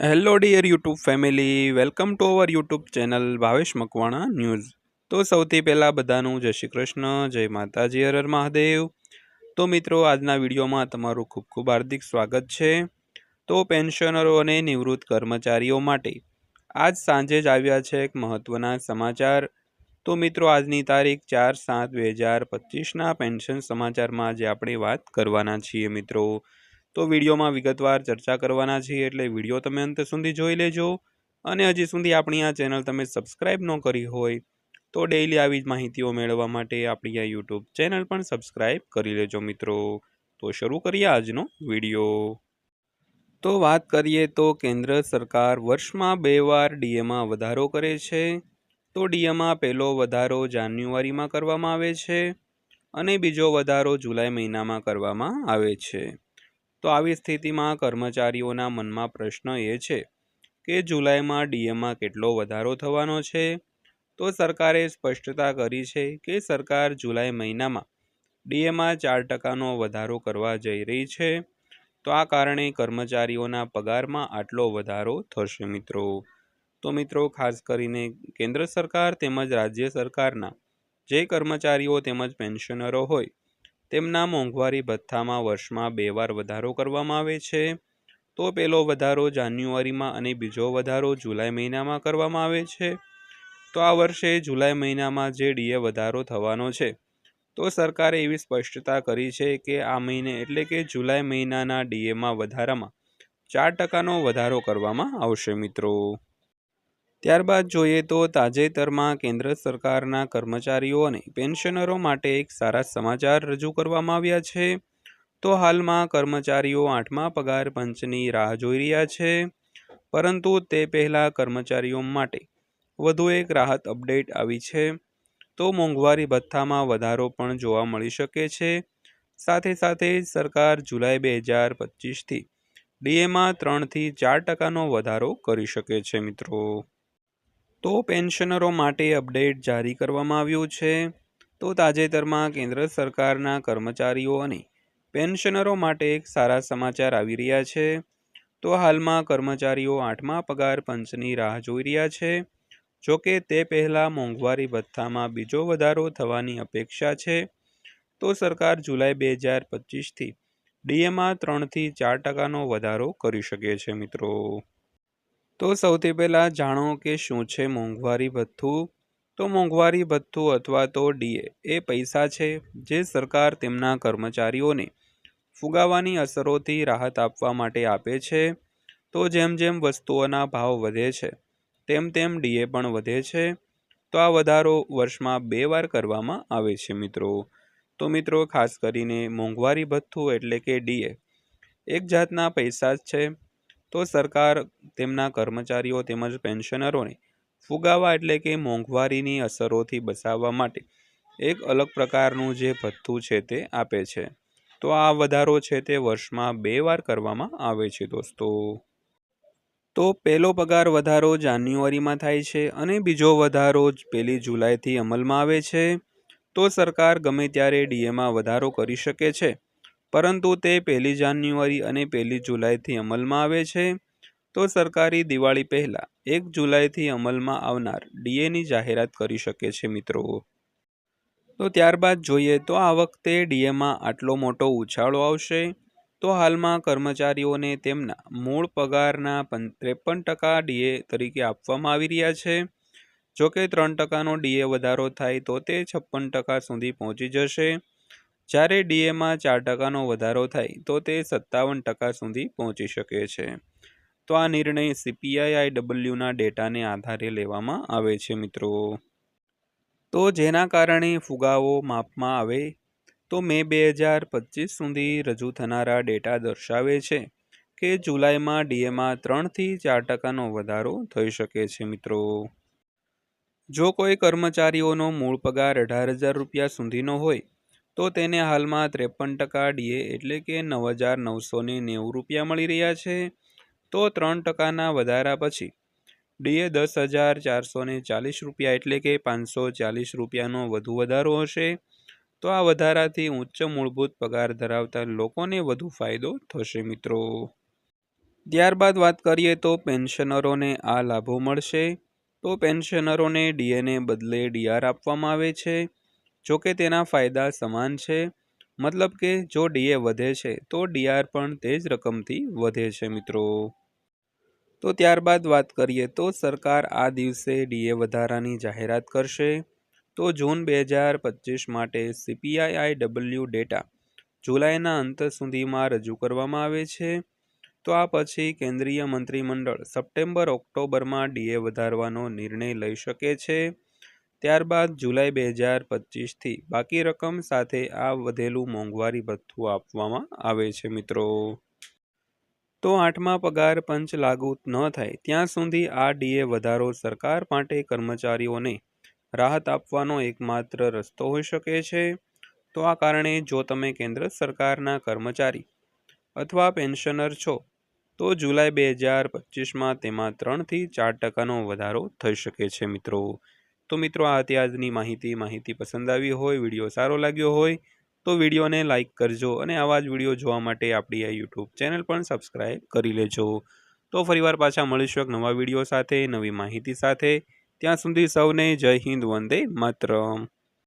Hello dear YouTube family welcome to our YouTube channel Bhavesh Makwana news તો સૌથી પહેલાં બધાનું જય શ્રી કૃષ્ણ, જય માતાજી, હર મહાદેવ. તો મિત્રો, આજના વિડીયોમાં તમારું ખૂબ ખૂબ હાર્દિક સ્વાગત છે. તો પેન્શનરો અને નિવૃત્ત કર્મચારીઓ માટે આજ સાંજે જ આવ્યા છે એક મહત્ત્વના સમાચાર. તો મિત્રો, આજની તારીખ ચાર સાત બે હજાર પચીસના પેન્શન સમાચારમાં આજે આપણે વાત કરવાના છીએ મિત્રો. તો વિડીયોમાં વિગતવાર ચર્ચા કરવાના છીએ, એટલે વીડિયો તમે અંત સુધી જોઈ લેજો. અને હજી સુધી આપણી આ ચેનલ તમે સબસ્ક્રાઈબ ન કરી હોય, તો ડેઈલી આવી જ માહિતીઓ મેળવવા માટે આપણી આ યુટ્યુબ ચેનલ પણ સબસ્ક્રાઈબ કરી લેજો મિત્રો. તો શરૂ કરીએ આજનો વીડિયો. તો વાત કરીએ તો કેન્દ્ર સરકાર વર્ષમાં બે વાર ડીએમાં વધારો કરે છે. તો ડીએમાં પહેલો વધારો જાન્યુઆરીમાં કરવામાં આવે છે અને બીજો વધારો જુલાઈ મહિનામાં કરવામાં આવે છે. તો આવી સ્થિતિમાં કર્મચારીઓના મનમાં પ્રશ્ન એ છે કે જુલાઈમાં ડીએમાં કેટલો વધારો થવાનો છે? તો સરકારે સ્પષ્ટતા કરી છે કે સરકાર જુલાઈ મહિનામાં ડીએમાં ચાર ટકાનો વધારો કરવા જઈ રહી છે. તો આ કારણે કર્મચારીઓના પગારમાં આટલો વધારો થશે મિત્રો. તો મિત્રો, ખાસ કરીને કેન્દ્ર સરકાર તેમજ રાજ્ય સરકારના જે કર્મચારીઓ તેમજ પેન્શનરો હોય તેમના મોંઘવારી ભથ્થામાં વર્ષમાં બે વાર વધારો કરવામાં આવે છે. તો પહેલો વધારો જાન્યુઆરીમાં અને બીજો વધારો જુલાઈ મહિનામાં કરવામાં આવે છે. તો આ વર્ષે જુલાઈ મહિનામાં જે ડીએ વધારો થવાનો છે. તો સરકારે એવી સ્પષ્ટતા કરી છે કે આ મહિને એટલે કે જુલાઈ મહિનાના ડીએમાં વધારામાં ચાર ટકાનો વધારો કરવામાં આવશે મિત્રો. ત્યારબાદ જોઈએ તો તાજેતરમાં કેન્દ્ર સરકારના કર્મચારીઓ અને પેન્શનરો માટે એક સારા સમાચાર રજૂ કરવામાં આવ્યા છે. તો હાલમાં કર્મચારીઓ આઠમા પગાર પંચની રાહ જોઈ રહ્યા છે. પરંતુ તે પહેલાં કર્મચારીઓ માટે વધુ એક રાહત અપડેટ આવી છે. તો મોંઘવારી ભથ્થામાં વધારો પણ જોવા મળી શકે છે. સાથે સાથે સરકાર જુલાઈ બે હજાર પચીસથી ડીએમાં ત્રણથી ચાર ટકાનો વધારો કરી શકે છે મિત્રો. તો પેન્શનરો માટે અપડેટ જારી કરવામાં આવ્યું છે. તો તાજેતરમાં કેન્દ્ર સરકારના કર્મચારીઓ અને પેન્શનરો માટે એક સારા સમાચાર આવી રહ્યા છે. તો હાલમાં કર્મચારીઓ આઠમા પગાર પંચની રાહ જોઈ રહ્યા છે. જોકે તે પહેલાં મોંઘવારી ભથ્થામાં બીજો વધારો થવાની અપેક્ષા છે. તો સરકાર જુલાઈ બે હજાર પચીસથી ડીએમાં ત્રણથી ચાર ટકાનો વધારો કરી શકે છે મિત્રો. તો સૌથી પહેલાં જાણો કે શું છે મોંઘવારી ભથ્થું? તો મોંઘવારી ભથ્થું અથવા તો ડીએ એ પૈસા છે જે સરકાર તેમના કર્મચારીઓને ફુગાવાની અસરોથી રાહત આપવા માટે આપે છે. તો જેમ જેમ વસ્તુઓના ભાવ વધે છે, તેમ તેમ ડીએ પણ વધે છે. તો આ વધારો વર્ષમાં બે વાર કરવામાં આવે છે મિત્રો. તો મિત્રો, ખાસ કરીને મોંઘવારી ભથ્થું એટલે કે ડીએ એક જાતના પૈસા જ છે તો સરકાર તેમના કર્મચારીઓ તેમજ પેન્શનરોને ફુગાવા એટલે કે મોંઘવારીની અસરોથી બચાવવા માટે એક અલગ પ્રકારનું જે ભથ્થું છે તે આપે છે. તો આ વધારો છે તે વર્ષમાં બે વાર કરવામાં આવે છે દોસ્તો. તો પહેલો પગાર વધારો જાન્યુઆરીમાં થાય છે અને બીજો વધારો પહેલી જુલાઈથી અમલમાં આવે છે. તો સરકાર ગમે ત્યારે ડીએમાં વધારો કરી શકે છે. પરંતુ તે પહેલી જાન્યુઆરી અને પહેલી જુલાઈથી અમલમાં આવે છે. તો સરકારી દિવાળી પહેલાં એક જુલાઈથી અમલમાં આવનાર ડીએની જાહેરાત કરી શકે છે મિત્રો. તો ત્યારબાદ જોઈએ તો આ વખતે ડીએમાં આટલો મોટો ઉછાળો આવશે. તો હાલમાં કર્મચારીઓને તેમના મૂળ પગારના ત્રેપન ટકા ડીએ તરીકે આપવામાં આવી રહ્યા છે. જોકે ત્રણ ટકાનો ડીએ વધારો થાય તો તે છપ્પન ટકા સુધી પહોંચી જશે. જ્યારે ડીએમાં ચાર ટકાનો વધારો થાય, તો તે સત્તાવન ટકા સુધી પહોંચી શકે છે. તો આ નિર્ણય સીપીઆઈઆઈ ડબલ્યુના ડેટાને આધારે લેવામાં આવે છે, મિત્રો. તો જેના કારણે ફુગાવો માપમાં આવે, તો મે બે હજાર પચીસ સુધી રજૂ થનારા ડેટા દર્શાવે છે કે જુલાઈમાં ડીએમાં ત્રણથી ચાર ટકાનો વધારો થઈ શકે છે, મિત્રો. જો કોઈ કર્મચારીઓનો મૂળ પગાર અઢાર હજાર રૂપિયા સુધીનો હોય તો તેને હાલમાં ત્રેપન ટકા ડીએ એટલે કે નવ હજાર નવસો નેવું રૂપિયા મળી રહ્યા છે. તો ત્રણ ટકાના વધારા પછી ડીએ દસ હજાર ચારસો ચાલીસ રૂપિયા એટલે કે પાંચસો ચાલીસ રૂપિયાનો વધુ વધારો હશે. તો આ વધારાથી ઉચ્ચ મૂળભૂત પગાર ધરાવતા લોકોને વધુ ફાયદો થશે મિત્રો. ત્યારબાદ વાત કરીએ તો પેન્શનરોને આ લાભો મળશે. તો પેન્શનરોને ડીએને બદલે ડીઆર આપવામાં આવે છે. જોકે તેના ફાયદા સમાન છે, મતલબ કે જો ડીએ વધે છે, તો ડીઆર પણ તે જ રકમથી વધે છે, મિત્રો. તો ત્યારબાદ વાત કરીએ તો સરકાર આ દિવસે ડીએ વધારાની જાહેરાત કરશે. તો જૂન બે હજાર પચીસ માટે સીપીઆઈ ડબલ્યુ ડેટા જુલાઈના અંત સુધીમાં રજૂ કરવામાં આવે છે. તો આ પછી કેન્દ્રીય મંત્રીમંડળ સપ્ટેમ્બર ઓક્ટોબરમાં ડીએ વધારવાનો નિર્ણય લઈ શકે છે. ત્યારબાદ જુલાઈ બે હજાર પચીસથી બાકી રકમ સાથે આ વધેલું મોંઘવારી ભથ્થું આપવામાં આવે છે, મિત્રો. તો આઠમા પગાર પંચ લાગુ ન થાય ત્યાં સુધી આ ડીએ વધારો સરકાર માટે કર્મચારીઓને રાહત આપવાનો એકમાત્ર રસ્તો હોઈ શકે છે. તો આ કારણે જો તમે કેન્દ્ર સરકારના કર્મચારી અથવા પેન્શનર છો, તો જુલાઈ બે હજાર પચીસમાં તેમાં ત્રણથી ચાર ટકાનો વધારો થઈ શકે છે, મિત્રો. તો મિત્રો, આ હતી આજની માહિતી. માહિતી પસંદ આવી હોય, વીડિયો સારો લાગ્યો હોય, તો વિડીયોને લાઇક કરજો અને આવા જ વીડિયો જોવા માટે આપણી આ યુટ્યુબ ચેનલ પણ સબસ્ક્રાઈબ કરી લેજો. તો ફરીવાર પાછા મળીશું એક નવા વીડિયો સાથે, નવી માહિતી સાથે. ત્યાં સુધી સૌને જય હિન્દ, વંદે માતરમ.